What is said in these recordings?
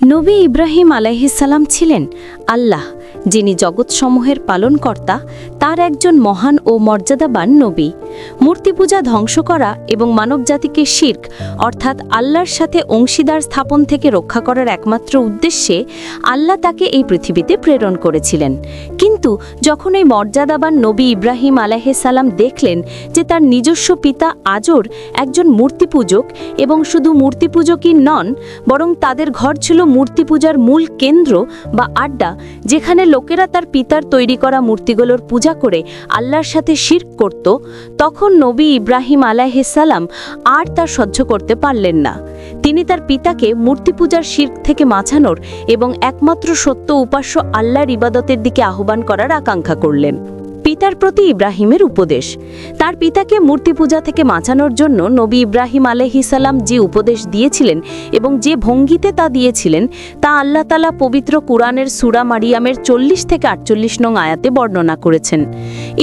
নবী ইব্রাহিম আলাইহিসাল্লাম ছিলেন আল্লাহ যিনি জগৎসমূহের পালনকর্তা তার একজন মহান ও মর্যাদাবান নবী। মূর্তি পূজা ধ্বংস করা এবং মানবজাতিকে শির্ক, অর্থাৎ আল্লাহর সাথে অংশীদার স্থাপন থেকে রক্ষা করার একমাত্র উদ্দেশ্যে আল্লাহ তাকে এই পৃথিবীতে প্রেরণ করেছিলেন। কিন্তু যখন এই মর্যাদাবান নবী ইব্রাহিম সালাম দেখলেন যে তার নিজস্ব পিতা আজর একজন মূর্তি পূজক এবং শুধু মূর্তি পূজকই নন, বরং তাদের ঘর ছিল মূর্তি পূজার মূল কেন্দ্র বা আড্ডা, যেখানে লোকেরা তার পিতার তৈরি করা মূর্তিগুলোর পূজা করে আল্লাহর সাথে শির্ক করত তখন নবী ইব্রাহিম আলাইহিসাল্লাম আর তা সহ্য করতে পারলেন না। তিনি তার পিতাকে মূর্তি পূজার শির্ক থেকে মাছানোর এবং একমাত্র সত্য উপাস্য আল্লাহর ইবাদতের দিকে আহ্বান করার আকাঙ্ক্ষা করলেন। পিতার প্রতি ইব্রাহিমের উপদেশ। তার পিতাকে মূর্তি পূজা থেকে বাঁচানোর জন্য নবী ইব্রাহিম আলহিসাল্লাম যে উপদেশ দিয়েছিলেন এবং যে ভঙ্গিতে তা দিয়েছিলেন, তা আল্লাহ তালা পবিত্র কুরআনের সুরা মারিয়ামের চল্লিশ থেকে আটচল্লিশ নং আয়াতে বর্ণনা করেছেন।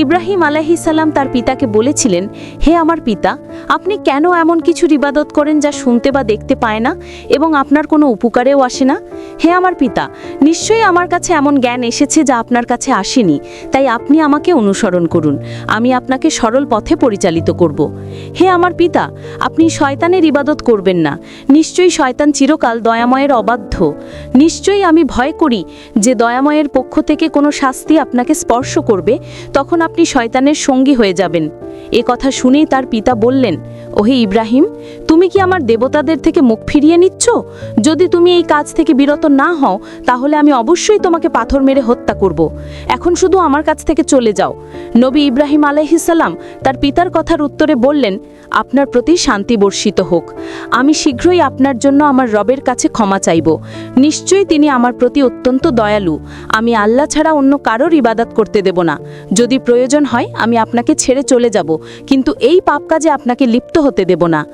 ইব্রাহিম আলহিসাল্লাম তার পিতাকে বলেছিলেন, হে আমার পিতা আপনি কেন এমন কিছু ইবাদত করেন যা শুনতে বা দেখতে পায় না এবং আপনার কোনো উপকারেও আসে না? হে আমার পিতা, নিশ্চয়ই আমার কাছে এমন জ্ঞান এসেছে যা আপনার কাছে আসেনি, তাই আপনি আমাকে অনুসরণ করুন। আমি আপনাকে সরল পথে পরিচালিত করব। হে আমার পিতা, আপনি শয়তানের ইবাদত করবেন না। নিশ্চয়ই শয়তান চিরকাল দয়াময়ের অবাধ্য। নিশ্চয়ই আমি ভয় করি যে দয়াময়ের পক্ষ থেকে কোনো শাস্তি আপনাকে স্পর্শ করবে, তখন আপনি শয়তানের সঙ্গী হয়ে যাবেন। এ কথা শুনেই তার পিতা বললেন ওহে ইব্রাহিম, তুমি কি আমার দেবতাদের থেকে মুখ ফিরিয়ে নিচ্ছ? যদি তুমি এই কাজ থেকে বিরত না হও, তাহলে আমি অবশ্যই তোমাকে পাথর মেরে হত্যা করব। এখন শুধু আমার কাছ থেকে চলে যাও। নবী ইব্রাহিম আলাইহিসাল্লাম তার পিতার কথার উত্তরে বললেন, আপনার প্রতি শান্তি বর্ষিত হোক। আমি শীঘ্রই আপনার জন্য আমার রবের কাছে ক্ষমা চাইব। নিশ্চয়ই তিনি আমার প্রতি অত্যন্ত দয়ালু। আমি আল্লাহ ছাড়া অন্য কারোর ইবাদত করতে দেব না। যদি প্রয়োজন হয়, আমি আপনাকে ছেড়ে চলে যাব। কিন্তু এই পাপ কাজে আপনাকে লিপ্ত হতে দেব না।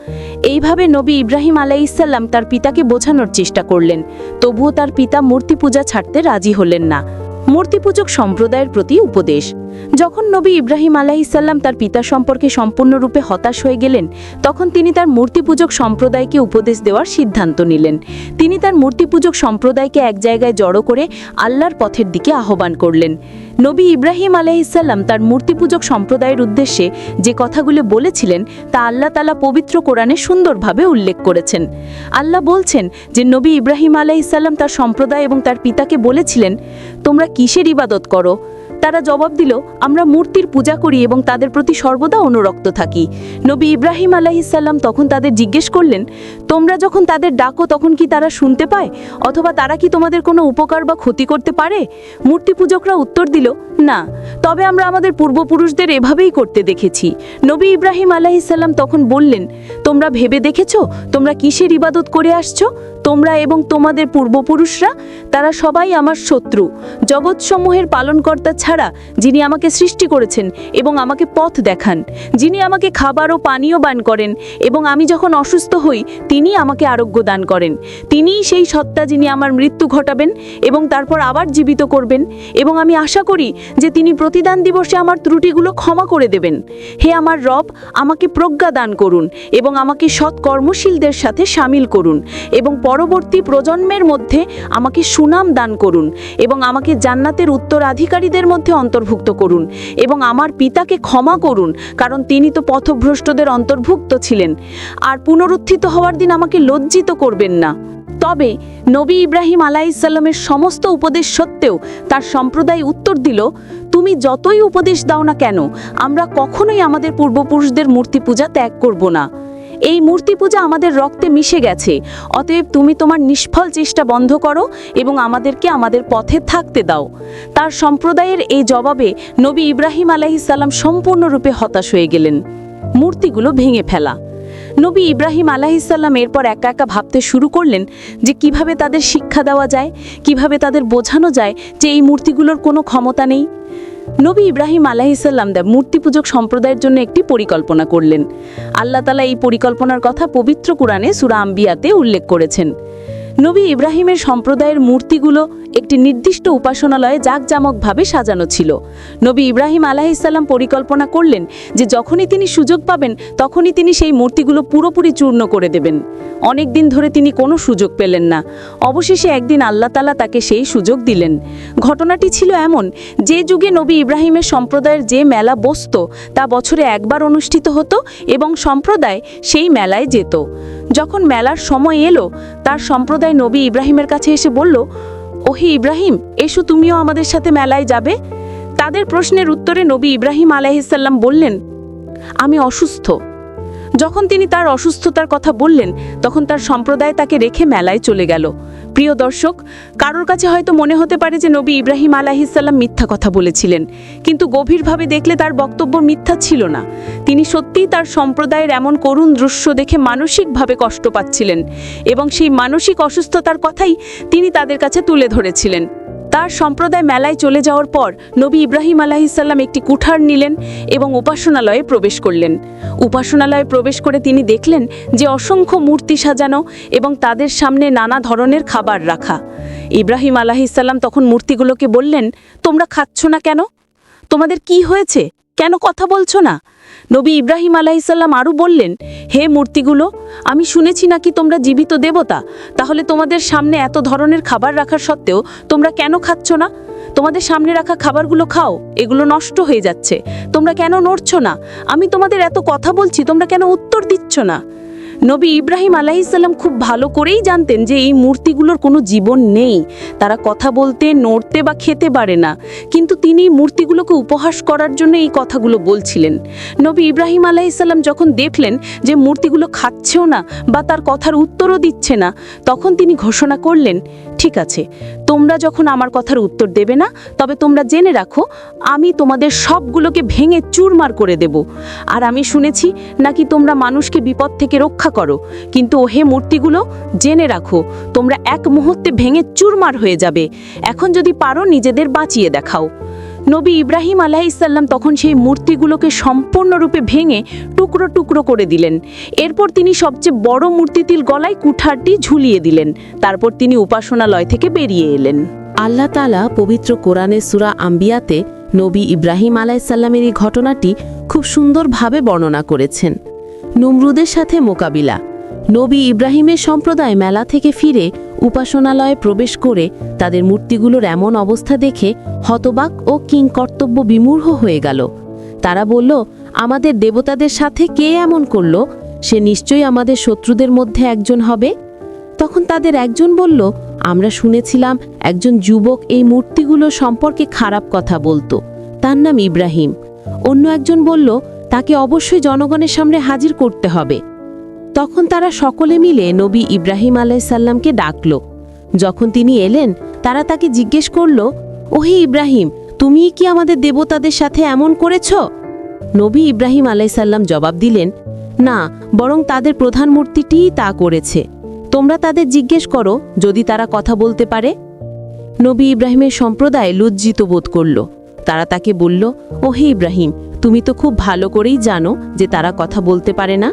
এইভাবে নবী ইব্রাহিম আলাইসাল্লাম তার পিতাকে বোঝানোর চেষ্টা করলেন। তবুও তার পিতা মূর্তি পূজা ছাড়তে রাজি হলেন না। মূর্তিপূজক সম্প্রদায়ের প্রতি উপদেশ। যখন নবী ইব্রাহিম আলাহিসাল্লাম তার পিতা সম্পর্কে সম্পূর্ণরূপে হতাশ হয়ে গেলেন, তখন তিনি তার মূর্তিপূজক সম্প্রদায়কে উপদেশ দেওয়ার সিদ্ধান্ত নিলেন। তিনি তার মূর্তিপূজক সম্প্রদায়কে এক জায়গায় জড়ো করে আল্লাহর পথের দিকে আহ্বান করলেন। নবী ইব্রাহিম আলাইসাল্লাম তার মূর্তিপূজক সম্প্রদায়ের উদ্দেশ্যে যে কথাগুলো বলেছিলেন, তা আল্লাহ তালা পবিত্র কোরআনে সুন্দরভাবে উল্লেখ করেছেন। আল্লাহ বলছেন যে, নবী ইব্রাহিম আলাইসাল্লাম তার সম্প্রদায় এবং তার পিতাকে বলেছিলেন, তোমরা কিসের ইবাদত করো? তারা জবাব দিল, আমরা মূর্তির পূজা করি এবং তাদের প্রতি সর্বদা অনুরক্ত থাকি। নবী ইব্রাহিম আলাহিসাল্লাম তখন তাদের জিজ্ঞেস করলেন, তোমরা যখন তাদের ডাকো, তখন কি তারা শুনতে পায়? অথবা তারা কি তোমাদের কোনো উপকার বা ক্ষতি করতে পারে? মূর্তি পূজকরা উত্তর দিল, না, তবে আমরা আমাদের পূর্বপুরুষদের এভাবেই করতে দেখেছি। নবী ইব্রাহিম আলাহিসাল্লাম তখন বললেন, তোমরা ভেবে দেখেছ? তোমরা কিসের ইবাদত করে আসছো? তোমরা এবং তোমাদের পূর্বপুরুষরা? তারা সবাই আমার শত্রু। জগৎসমূহের পালনকর্তা ছাড়া যিনি আমাকে সৃষ্টি করেছেন এবং আমাকে পথ দেখান, যিনি আমাকে খাবার ও পানীয় বান করেন এবং আমি যখন অসুস্থ হই তিনি আমাকে আরোগ্য দান করেন। তিনিই সেই সত্তা যিনি আমার মৃত্যু ঘটাবেন এবং তারপর আবার জীবিত করবেন এবং আমি আশা করি যে তিনি প্রতিদান দিবসে আমার ত্রুটিগুলো ক্ষমা করে দেবেন। হে আমার রব, আমাকে প্রজ্ঞা দান করুন এবং আমাকে সৎ কর্মশীলদের সাথে সামিল করুন এবং পরবর্তী প্রজন্মের মধ্যে আমাকে সুনাম দান করুন এবং আমাকে জান্নাতের উত্তরাধিকারীদের মধ্যে অন্তর্ভুক্ত করুন এবং আমার পিতাকে ক্ষমা করুন, কারণ তিনি তো পথভ্রষ্টদের অন্তর্ভুক্ত ছিলেন। আর পুনরুত্থিত হওয়ার দিন আমাকে লজ্জিত করবেন না। তবে নবী ইব্রাহিম আলাইসাল্লামের সমস্ত উপদেশ সত্ত্বেও তার সম্প্রদায় উত্তর দিল, তুমি যতই উপদেশ দাও না কেন, আমরা কখনোই আমাদের পূর্বপুরুষদের মূর্তি পূজা ত্যাগ করব না। এই মূর্তি পূজা আমাদের রক্তে মিশে গেছে। অতএব তুমি তোমার নিষ্ফল চেষ্টা বন্ধ করো এবং আমাদেরকে আমাদের পথে থাকতে দাও। তার সম্প্রদায়ের এই জবাবে নবী ইব্রাহিম আলাইসাল্লাম সম্পূর্ণরূপে হতাশ হয়ে গেলেন। মূর্তিগুলো ভেঙে ফেলা। নবী ইব্রাহিম আলাহিসাল্লাম এরপর একা একা ভাবতে শুরু করলেন যে কীভাবে তাদের শিক্ষা দেওয়া যায়, কীভাবে তাদের বোঝানো যায় যে এই মূর্তিগুলোর কোনো ক্ষমতা নেই। নবী ইব্রাহিম আলাহিসাল্লাম দেব মূর্তি পূজক সম্প্রদায়ের জন্য একটি পরিকল্পনা করলেন। আল্লাহ তালা এই পরিকল্পনার কথা পবিত্র কোরআনে সুরা আম্বিয়াতে উল্লেখ করেছেন। নবী ইব্রাহিমের সম্প্রদায়ের মূর্তিগুলো একটি নির্দিষ্ট উপাসনালয়ে জাঁকজামকভাবে সাজানো ছিল। নবী ইব্রাহিম আলাহিসাল্লাম পরিকল্পনা করলেন যে যখনই তিনি সুযোগ পাবেন, তখনই তিনি সেই মূর্তিগুলো পুরোপুরি চূর্ণ করে দেবেন। অনেক দিন ধরে তিনি কোনো সুযোগ পেলেন না। অবশেষে একদিন আল্লাহ তালা তাকে সেই সুযোগ দিলেন। ঘটনাটি ছিল এমন, যে যুগে নবী ইব্রাহিমের সম্প্রদায়ের যে মেলা বসত, তা বছরে একবার অনুষ্ঠিত হতো এবং সম্প্রদায় সেই মেলায় যেত। যখন মেলার সময় এলো, তার সম্প্রদায় নবী ইব্রাহিমের কাছে এসে বলল ওহি ইব্রাহিম, এসো তুমিও আমাদের সাথে মেলায় যাবে। তাদের প্রশ্নের উত্তরে নবী ইব্রাহিম আলাইহিসাল্লাম বললেন, আমি অসুস্থ। যখন তিনি তার অসুস্থতার কথা বললেন, তখন তার সম্প্রদায় তাকে রেখে মেলায় চলে গেল। প্রিয় দর্শক, কারোর কাছে হয়তো মনে হতে পারে যে নবী ইব্রাহিম আলাহিসাল্লাম মিথ্যা কথা বলেছিলেন, কিন্তু গভীরভাবে দেখলে তার বক্তব্য মিথ্যা ছিল না। তিনি সত্যিই তার সম্প্রদায়ের এমন করুণ দৃশ্য দেখে মানসিকভাবে কষ্ট পাচ্ছিলেন এবং সেই মানসিক অসুস্থতার কথাই তিনি তাদের কাছে তুলে ধরেছিলেন। তার সম্প্রদায় মেলায় চলে যাওয়ার পর নবী ইব্রাহিম আলাহিসাল্লাম একটি কুঠার নিলেন এবং উপাসনালয়ে প্রবেশ করলেন। উপাসনালয়ে প্রবেশ করে তিনি দেখলেন যে অসংখ্য মূর্তি সাজানো এবং তাদের সামনে নানা ধরনের খাবার রাখা। ইব্রাহিম আলাহিসাল্লাম তখন মূর্তিগুলোকে বললেন, তোমরা খাচ্ছ না কেন? তোমাদের কি হয়েছে? কেন কথা বলছো না? নবী ইব্রাহিম আলাহিসাল্লাম আরও বললেন, হে মূর্তিগুলো, আমি শুনেছি নাকি তোমরা জীবিত দেবতা? তাহলে তোমাদের সামনে এত ধরনের খাবার রাখার সত্ত্বেও তোমরা কেন খাচ্ছ না? তোমাদের সামনে রাখা খাবারগুলো খাও, এগুলো নষ্ট হয়ে যাচ্ছে। তোমরা কেন নড়ছ না? আমি তোমাদের এত কথা বলছি, তোমরা কেন উত্তর দিচ্ছ না? নবী ইব্রাহিম আলাইসাল্লাম খুব ভালো করেই জানতেন যে এই মূর্তিগুলোর কোনো জীবন নেই। তারা কথা বলতে, নড়তে বা খেতে পারে না। কিন্তু তিনি মূর্তিগুলোকে উপহাস করার জন্য এই কথাগুলো বলছিলেন। নবী ইব্রাহিম আলাইসাল্লাম যখন দেখলেন যে মূর্তিগুলো খাচ্ছেও না বা তার কথার উত্তরও দিচ্ছে না, তখন তিনি ঘোষণা করলেন, ঠিক আছে, তোমরা যখন আমার কথার উত্তর দেবে না, তবে তোমরা জেনে রাখো, আমি তোমাদের সবগুলোকে ভেঙে চুরমার করে দেব। আর আমি শুনেছি নাকি তোমরা মানুষকে বিপদ থেকে রক্ষা করো। কিন্তু ওহে মূর্তিগুলো, জেনে রাখো, তোমরা এক মুহূর্তে ভেঙে চুরমার হয়ে যাবে। এখন যদি পারো নিজেদের বাঁচিয়ে দেখাও। নবী ইব্রাহিম আলাইসাল্লাম তখন সেই মূর্তিগুলোকে সম্পূর্ণরূপে ভেঙে টুকরো টুকরো করে দিলেন। এরপর তিনি সবচেয়ে বড় মূর্তিটির গলায় কুঠারটি ঝুলিয়ে দিলেন। তারপর তিনি উপাসনালয় থেকে বেরিয়ে এলেন। আল্লাহ তালা পবিত্র কোরআনের সুরা আম্বিয়াতে নবী ইব্রাহিম আলাইসাল্লামের এই ঘটনাটি খুব সুন্দরভাবে বর্ণনা করেছেন। নমরুদের সাথে মোকাবিলা। নবী ইব্রাহিমের সম্প্রদায় মেলা থেকে ফিরে উপাসনালয়ে প্রবেশ করে তাদের মূর্তিগুলোর এমন অবস্থা দেখে হতবাক ও কিংকর্তব্য বিমূঢ় হয়ে গেল। তারা বলল, আমাদের দেবতাদের সাথে কে এমন করল? সে নিশ্চয়ই আমাদের শত্রুদের মধ্যে একজন হবে? তখন তাদের একজন বলল, আমরা শুনেছিলাম একজন যুবক এই মূর্তিগুলো সম্পর্কে খারাপ কথা বলতো। তার নাম ইব্রাহিম। অন্য একজন বলল তাকে অবশ্যই জনগণের সামনে হাজির করতে হবে। তখন তারা সকলে মিলে নবী ইব্রাহিম আলাইসাল্লামকে ডাকল। যখন তিনি এলেন, তারা তাকে জিজ্ঞেস করল, ওহে ইব্রাহিম, তুমি কি আমাদের দেবতাদের সাথে এমন করেছ? নবী ইব্রাহিম আলাইসাল্লাম জবাব দিলেন, না, বরং তাদের প্রধান মূর্তিটিই তা করেছে। তোমরা তাদের জিজ্ঞেস করো, যদি তারা কথা বলতে পারে? নবী ইব্রাহিমের সম্প্রদায় লজ্জিত বোধ করল। তারা তাকে বলল, ওহে ইব্রাহিম তুমি তো খুব ভালো করেই জানো যে তারা কথা বলতে পারে না।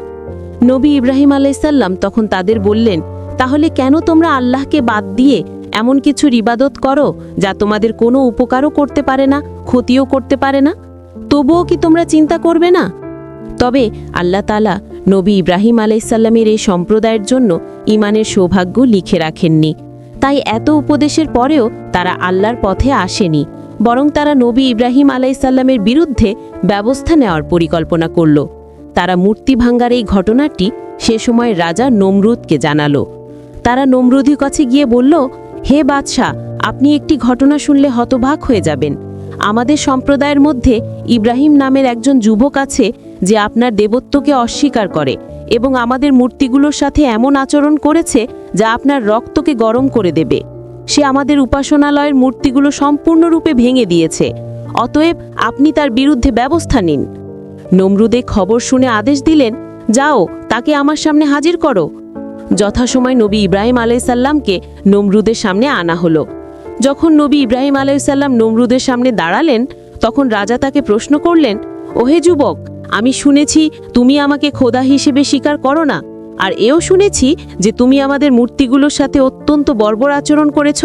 নবী ইব্রাহিম আলাইসাল্লাম তখন তাদের বললেন, তাহলে কেন তোমরা আল্লাহকে বাদ দিয়ে এমন কিছু ইবাদত করো যা তোমাদের কোনো উপকারও করতে পারে না, ক্ষতিও করতে পারে না? তবুও কি তোমরা চিন্তা করবে না? তবে আল্লাহ তালা নবী ইব্রাহিম আলাইসাল্লামের এই সম্প্রদায়ের জন্য ইমানের সৌভাগ্য লিখে রাখেননি। তাই এত উপদেশের পরেও তারা আল্লাহর পথে আসেনি। বরং তারা নবী ইব্রাহিম আলাইসাল্লামের বিরুদ্ধে ব্যবস্থা নেওয়ার পরিকল্পনা করল। তারা মূর্তি ভাঙ্গার এই ঘটনাটি সে সময় রাজা নমরুদকে জানালো। তারা নমরুদির কাছে গিয়ে বলল, হে বাদশাহ, আপনি একটি ঘটনা শুনলে হতবাক হয়ে যাবেন। আমাদের সম্প্রদায়ের মধ্যে ইব্রাহিম নামের একজন যুবক আছে যে আপনার দেবত্বকে অস্বীকার করে এবং আমাদের মূর্তিগুলোর সাথে এমন আচরণ করেছে যা আপনার রক্তকে গরম করে দেবে। সে আমাদের উপাসনালয়ের মূর্তিগুলো সম্পূর্ণরূপে ভেঙে দিয়েছে। অতএব আপনি তার বিরুদ্ধে ব্যবস্থা নিন। নমরুদে খবর শুনে আদেশ দিলেন, যাও, তাকে আমার সামনে হাজির করো। যথাসময় নবী ইব্রাহিম আলাইসাল্লামকে নমরুদের সামনে আনা হলো। যখন নবী ইব্রাহিম আলাইসাল্লাম নমরুদের সামনে দাঁড়ালেন, তখন রাজা তাকে প্রশ্ন করলেন, ওহে যুবক, আমি শুনেছি তুমি আমাকে খোদা হিসেবে স্বীকার করো না। আর এও শুনেছি যে তুমি আমাদের মূর্তিগুলোর সাথে অত্যন্ত বর্বর আচরণ করেছ।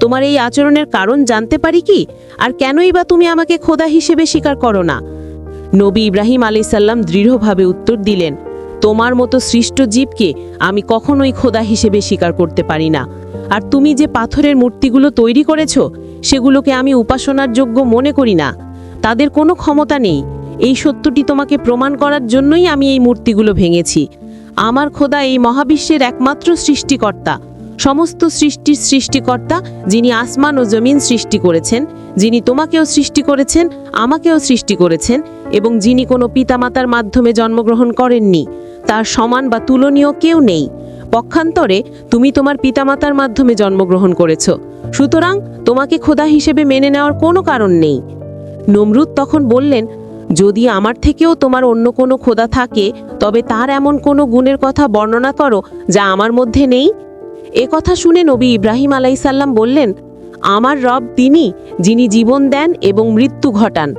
তোমার এই আচরণের কারণ জানতে পারি কি? আর কেনই বা তুমি আমাকে খোদা হিসেবে স্বীকার করো না? নবী ইব্রাহিম আলাইসাল্লাম দৃঢ়ভাবে উত্তর দিলেন, তোমার মতো সৃষ্ট জীবকে আমি কখনোই খোদা হিসেবে স্বীকার করতে পারি না। আর তুমি যে পাথরের মূর্তিগুলো তৈরি করেছ, সেগুলোকে আমি উপাসনার যোগ্য মনে করি না। তাদের কোনো ক্ষমতা নেই। এই সত্যটি তোমাকে প্রমাণ করার জন্যই আমি এই মূর্তিগুলো ভেঙেছি। আমার খোদা এই মহাবিশ্বের একমাত্র সৃষ্টিকর্তা, সমস্ত সৃষ্টির সৃষ্টিকর্তা, যিনি আসমান ও জমিন সৃষ্টি করেছেন, যিনি তোমাকেও সৃষ্টি করেছেন, আমাকেও সৃষ্টি করেছেন, এবং যিনি কোনো পিতামাতার মাধ্যমে জন্মগ্রহণ করেননি, তার সমান বা তুলনীয় কেউ নেই। পক্ষান্তরে তুমি তোমার পিতামাতার মাধ্যমে জন্মগ্রহণ করেছ, সুতরাং তোমাকে খোদা হিসেবে মেনে নেওয়ার কোনো কারণ নেই। নমরুদ তখন বললেন যদি আমার থেকেও তোমার অন্য কোনো খোদা থাকে, তবে তার এমন কোনো গুণের কথা বর্ণনা করো যা আমার মধ্যে নেই? এ কথা শুনে নবী ইব্রাহিম আলাইসাল্লাম বললেন, আমার রব তিনি, যিনি জীবন দেন এবং মৃত্যু ঘটান।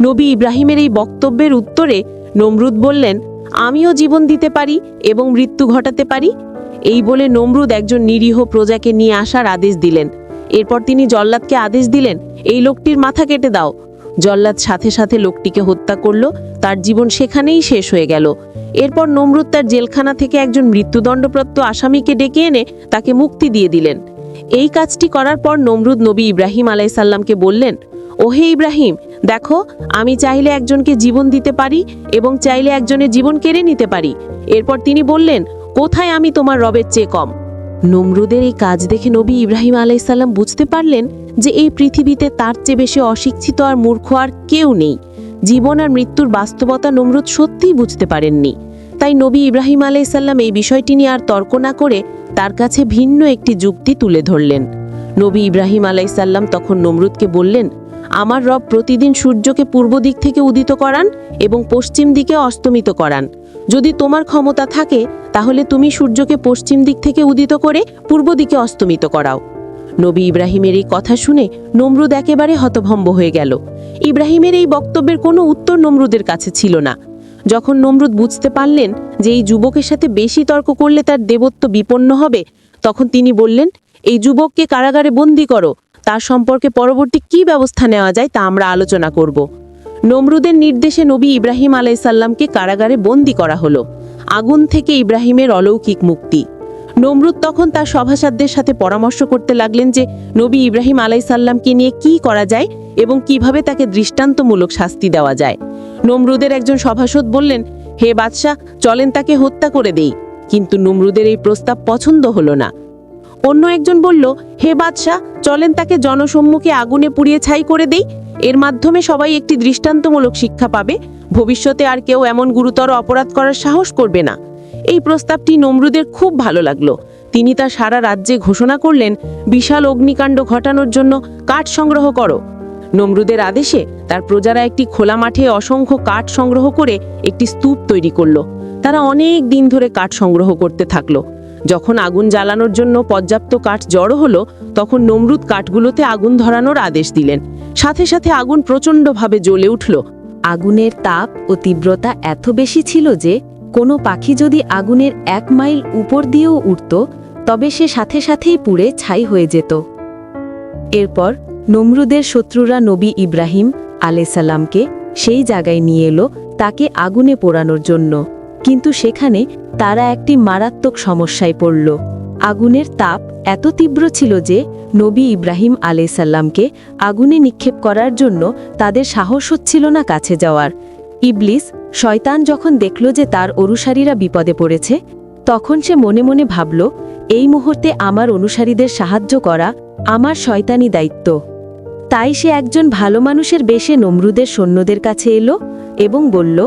নবী ইব্রাহিমের এই বক্তব্যের উত্তরে নমরুদ বললেন, আমিও জীবন দিতে পারি এবং মৃত্যু ঘটাতে পারি? এই বলে নমরুদ একজন নিরীহ প্রজাকে নিয়ে আসার আদেশ দিলেন। এরপর তিনি জল্লাদকে আদেশ দিলেন, এই লোকটির মাথা কেটে দাও। জল্লাদ সাথে সাথে লোকটিকে হত্যা করল, তার জীবন সেখানেই শেষ হয়ে গেল। এরপর নমরুদ তার জেলখানা থেকে একজন মৃত্যুদণ্ডপ্রাপ্ত আসামিকে ডেকে এনে তাকে মুক্তি দিয়ে দিলেন। এই কাজটি করার পর নমরুদ নবী ইব্রাহিম আলাইসাল্লামকে বললেন, ওহে ইব্রাহিম, দেখো, আমি চাইলে একজনকে জীবন দিতে পারি এবং চাইলে একজনের জীবন কেড়ে নিতে পারি। এরপর তিনি বললেন, কোথায় আমি তোমার রবের চেয়ে কম? নমরুদের এই কাজ দেখে নবী ইব্রাহিম আলাইসাল্লাম বুঝতে পারলেন যে এই পৃথিবীতে তার চেয়ে বেশি অশিক্ষিত আর মূর্খ আর কেউ নেই। জীবন আর মৃত্যুর বাস্তবতা নমরুদ সত্যিই বুঝতে পারেননি। তাই নবী ইব্রাহিম আলাইসাল্লাম এই বিষয়টি নিয়ে আর তর্ক না করে তার কাছে ভিন্ন একটি যুক্তি তুলে ধরলেন। নবী ইব্রাহিম আলাইসাল্লাম তখন নমরুদকে বললেন, আমার রব প্রতিদিন সূর্যকে পূর্ব দিক থেকে উদিত করান এবং পশ্চিম দিকে অস্তমিত করান। যদি তোমার ক্ষমতা থাকে, তাহলে তুমি সূর্যকে পশ্চিম দিক থেকে উদিত করে পূর্ব দিকে অস্তমিত করাও। নবী ইব্রাহিমের এই কথা শুনে নমরুদ একেবারে হতভম্ব হয়ে গেল। ইব্রাহিমের এই বক্তব্যের কোনো উত্তর নমরুদের কাছে ছিল না। যখন নমরুদ বুঝতে পারলেন যে এই যুবকের সাথে বেশি তর্ক করলে তার দেবত্ব বিপন্ন হবে, তখন তিনি বললেন, এই যুবককে কারাগারে বন্দি করো। তার সম্পর্কে পরবর্তী কী ব্যবস্থা নেওয়া যায় তা আমরা আলোচনা করব। নমরুদের নির্দেশে নবী ইব্রাহিম আলাইসাল্লামকে কারাগারে বন্দি করা হলো। আগুন থেকে ইব্রাহিমের অলৌকিক মুক্তি। নমরুদ তখন তার সভাসাদদের সাথে পরামর্শ করতে লাগলেন যে, নবী ইব্রাহিম আলাইসাল্লামকে নিয়ে কি করা যায় এবং কীভাবে তাকে দৃষ্টান্তমূলক শাস্তি দেওয়া যায়। নমরুদের একজন সভাসদ বললেন, হে বাদশাহ, চলেন তাকে হত্যা করে দেই। কিন্তু নমরুদের এই প্রস্তাব পছন্দ হলো না। অন্য একজন বলল, হে বাদশাহ, চলেন তাকে জনসম্মুখে আগুনে পুড়িয়ে ছাই করে দেই। এর মাধ্যমে সবাই একটি দৃষ্টান্তমূলক শিক্ষা পাবে। ভবিষ্যতে আর কেউ এমন গুরুতর অপরাধ করার সাহস করবে না। এই প্রস্তাবটি নমরুদের খুব ভালো লাগল। তিনি তা সারা রাজ্যে ঘোষণা করলেন, বিশাল অগ্নিকাণ্ড ঘটানোর জন্য কাঠ সংগ্রহ করো। নমরুদের আদেশে তার প্রজারা একটি খোলা মাঠে অসংখ্য কাঠ সংগ্রহ করে একটি স্তূপ তৈরি করল। তারা অনেক দিন ধরে কাঠ সংগ্রহ করতে থাকল। যখন আগুন জ্বালানোর জন্য পর্যাপ্ত কাঠ জড়ো হলো, তখন নমরুদ কাঠগুলোতে আগুন ধরানোর আদেশ দিলেন। সাথে সাথে আগুন প্রচণ্ডভাবে জ্বলে উঠল। আগুনের তাপ ও তীব্রতা এত বেশি ছিল যে, কোনো পাখি যদি আগুনের এক মাইল উপর দিয়েও উঠত, তবে সে সাথে সাথেই পুড়ে ছাই হয়ে যেত। এরপর নমরুদের শত্রুরা নবী ইব্রাহিম আলাইসাল্লামকে সেই জায়গায় নিয়ে এলো, তাকে আগুনে পোড়ানোর জন্য। কিন্তু সেখানে তারা একটি মারাত্মক সমস্যায় পড়ল। আগুনের তাপ এত তীব্র ছিল যে নবী ইব্রাহিম আলাইসাল্লামকে আগুনে নিক্ষেপ করার জন্য তাদের সাহস হচ্ছিল না কাছে যাওয়ার। ইবলিস শয়তান যখন দেখল যে তার অনুসারীরা বিপদে পড়েছে, তখন সে মনে মনে ভাবল, এই মুহূর্তে আমার অনুসারীদের সাহায্য করা আমার শয়তানি দায়িত্ব। তাই সে একজন ভালো মানুষের বেশে নমরুদের সৈন্যদের কাছে এলো এবং বলল,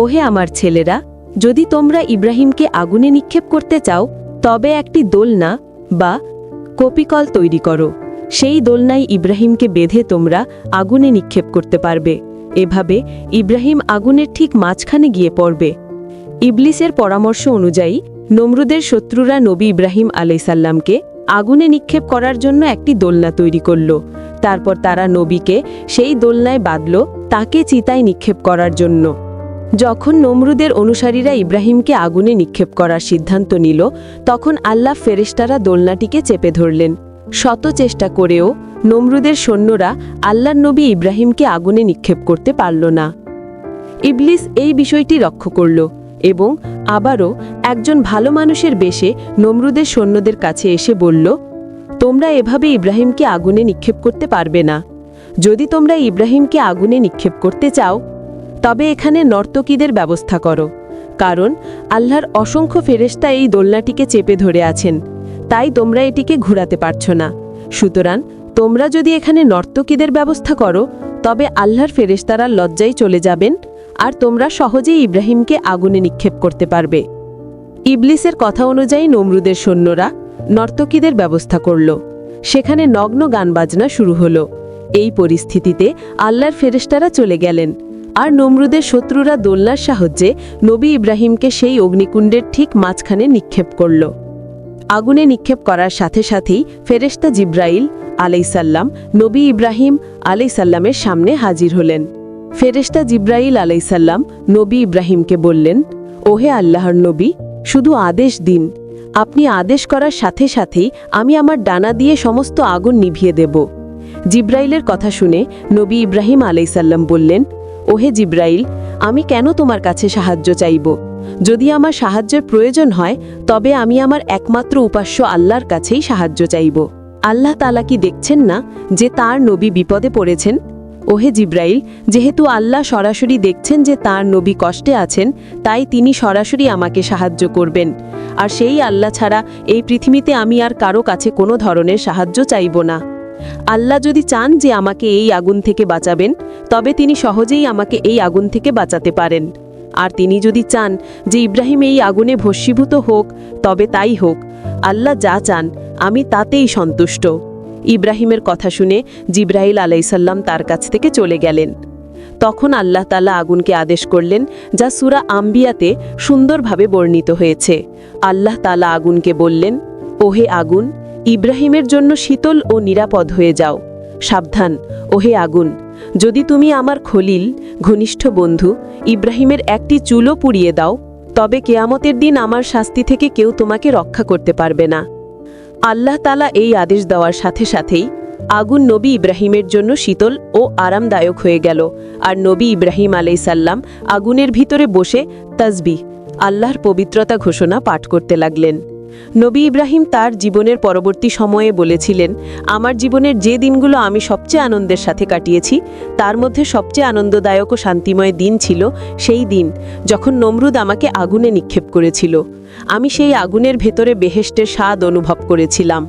ওহে আমার ছেলেরা যদি তোমরা ইব্রাহিমকে আগুনে নিক্ষেপ করতে চাও, তবে একটি দোলনা বা কপিকল তৈরি করো। সেই দোলনায় ইব্রাহিমকে বেঁধে তোমরা আগুনে নিক্ষেপ করতে পারবে। এভাবে ইব্রাহিম আগুনের ঠিক মাঝখানে গিয়ে পড়বে। ইবলিসের পরামর্শ অনুযায়ী, নমরুদের শত্রুরা নবী ইব্রাহিম আলাইসাল্লামকে আগুনে নিক্ষেপ করার জন্য একটি দোলনা তৈরি করল। তারপর তারা নবীকে সেই দোলনায় বাঁধল, তাকে চিতায় নিক্ষেপ করার জন্য। যখন নমরুদের অনুসারীরা ইব্রাহিমকে আগুনে নিক্ষেপ করার সিদ্ধান্ত নিল, তখন আল্লাহ ফেরেশতারা দোলনাটিকে চেপে ধরলেন। শত চেষ্টা করেও নমরুদের সৈন্যরা আল্লাহর নবী ইব্রাহিমকে আগুনে নিক্ষেপ করতে পারল না। ইবলিস এই বিষয়টি লক্ষ্য করল এবং আবারও একজন ভালো মানুষের বেশে নমরুদের সৈন্যদের কাছে এসে বলল, তোমরা এভাবে ইব্রাহিমকে আগুনে নিক্ষেপ করতে পারবে না। যদি তোমরা ইব্রাহিমকে আগুনে নিক্ষেপ করতে চাও তবে এখানে নর্তকীদের ব্যবস্থা করো। কারণ আল্লাহর অসংখ্য ফেরেশতা এই দোলনাটিকে চেপে ধরে আছেন। তাই তোমরা এটিকে ঘুরাতে পারছ না। সুতরাং তোমরা যদি এখানে নর্তকীদের ব্যবস্থা করো, তবে আল্লাহর ফেরেশতারা লজ্জায় চলে যাবেন আর তোমরা সহজেই ইব্রাহিমকে আগুনে নিক্ষেপ করতে পারবে। ইবলিসের কথা অনুযায়ী নমরুদের সৈন্যরা নর্তকীদের ব্যবস্থা করল। সেখানে নগ্ন গান বাজনা শুরু হলো। এই পরিস্থিতিতে আল্লাহর ফেরেশতারা চলে গেলেন। আর নমরুদের শত্রুরা দোলনার সাহায্যে নবী ইব্রাহিমকে সেই অগ্নিকুণ্ডের ঠিক মাঝখানে নিক্ষেপ করল। আগুনে নিক্ষেপ করার সাথে সাথেই ফেরেশতা জিব্রাইল আলাইসাল্লাম, নবী ইব্রাহিম আলাইসাল্লামের সামনে হাজির হলেন। ফেরেশতা জিব্রাইল আলাইসাল্লাম নবী ইব্রাহিমকে বললেন, ওহে আল্লাহর নবী, শুধু আদেশ দিন। আপনি আদেশ করার সাথে সাথেই আমি আমার ডানা দিয়ে সমস্ত আগুন নিভিয়ে দেব। জিব্রাইলের কথা শুনে নবী ইব্রাহিম আলাইসাল্লাম বললেন ওহে জিব্রাইল, আমি কেন তোমার কাছে সাহায্য চাইব? যদি আমার সাহায্যের প্রয়োজন হয়, তবে আমি আমার একমাত্র উপাস্য আল্লাহর কাছেই সাহায্য চাইব। আল্লাহ তালা কি দেখছেন না যে তার নবী বিপদে পড়েছেন? ওহে জিব্রাইল, যেহেতু আল্লাহ সরাসরি দেখছেন যে তার নবী কষ্টে আছেন, তাই তিনি সরাসরি আমাকে সাহায্য করবেন। আর সেই আল্লাহ ছাড়া এই পৃথিবীতে আমি আর কারও কাছে কোনো ধরনের সাহায্য চাইব না। আল্লাহ যদি চান যে আমাকে এই আগুন থেকে বাঁচাবেন, তবে তিনি সহজেই আমাকে এই আগুন থেকে বাঁচাতে পারেন। আর তিনি যদি চান যে ইব্রাহিম এই আগুনে ভস্মীভূত হোক, তবে তাই হোক। আল্লাহ যা চান, আমি তাতেই সন্তুষ্ট। ইব্রাহিমের কথা শুনে জিব্রাহিল আলাইসাল্লাম তার কাছ থেকে চলে গেলেন। তখন আল্লাহ তালা আগুনকে আদেশ করলেন যা সুরা আম্বিয়াতে সুন্দরভাবে বর্ণিত হয়েছে। আল্লাহ তালা আগুনকে বললেন, ওহে আগুন ইব্রাহিমের জন্য শীতল ও নিরাপদ হয়ে যাও। সাবধান, ওহে আগুন! যদি তুমি আমার খলিল, ঘনিষ্ঠ বন্ধু, ইব্রাহিমের একটি চুলো পুড়িয়ে দাও, তবে কেয়ামতের দিন আমার শাস্তি থেকে কেউ তোমাকে রক্ষা করতে পারবে না। আল্লাহ তালা এই আদেশ দেওয়ার সাথে সাথেই আগুন নবী ইব্রাহিমের জন্য শীতল ও আরামদায়ক হয়ে গেল, আর নবী ইব্রাহিম আলাইসাল্লাম আগুনের ভিতরে বসে তাজবি আল্লাহর পবিত্রতা ঘোষণা পাঠ করতে লাগলেন। নবী ইব্রাহিম তার জীবনের পরবর্তী সময়ে বলেছিলেন, আমার জীবনের যে দিনগুলো আমি সবচেয়ে আনন্দের সাথে কাটিয়েছি, তার মধ্যে সবচেয়ে আনন্দদায়ক ও শান্তিময় দিন ছিল সেই দিন যখন নমরুদ আমাকে আগুনে নিক্ষেপ করেছিল। আমি সেই আগুনের ভেতরে বেহেষ্টের স্বাদ অনুভব করেছিলাম।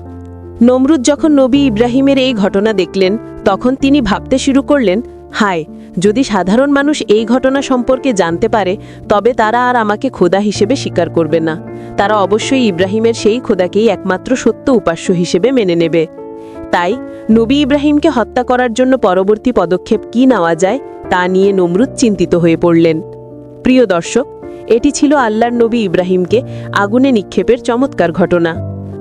নমরুদ যখন নবী ইব্রাহিমের এই ঘটনা দেখলেন, তখন তিনি ভাবতে শুরু করলেন, হায় যদি সাধারণ মানুষ এই ঘটনা সম্পর্কে জানতে পারে, তবে তারা আর আমাকে খোদা হিসেবে স্বীকার করবে না। তারা অবশ্যই ইব্রাহিমের সেই খোদাকেই একমাত্র সত্য উপাস্য হিসেবে মেনে নেবে। তাই, নবী ইব্রাহিমকে হত্যা করার জন্য পরবর্তী পদক্ষেপ কি নেওয়া যায়, তা নিয়ে নমরুদ চিন্তিত হয়ে পড়লেন। প্রিয় দর্শক, এটি ছিল আল্লাহর নবী ইব্রাহিমকে আগুনে নিক্ষেপের চমৎকার ঘটনা।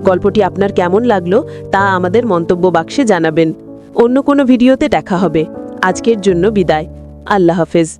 গল্পটি আপনার কেমন লাগল, তা আমাদের মন্তব্য বাক্সে জানাবেন। অন্য কোনো ভিডিওতে দেখা হবে। আজকের জন্য বিদায়। আল্লাহ হাফেজ।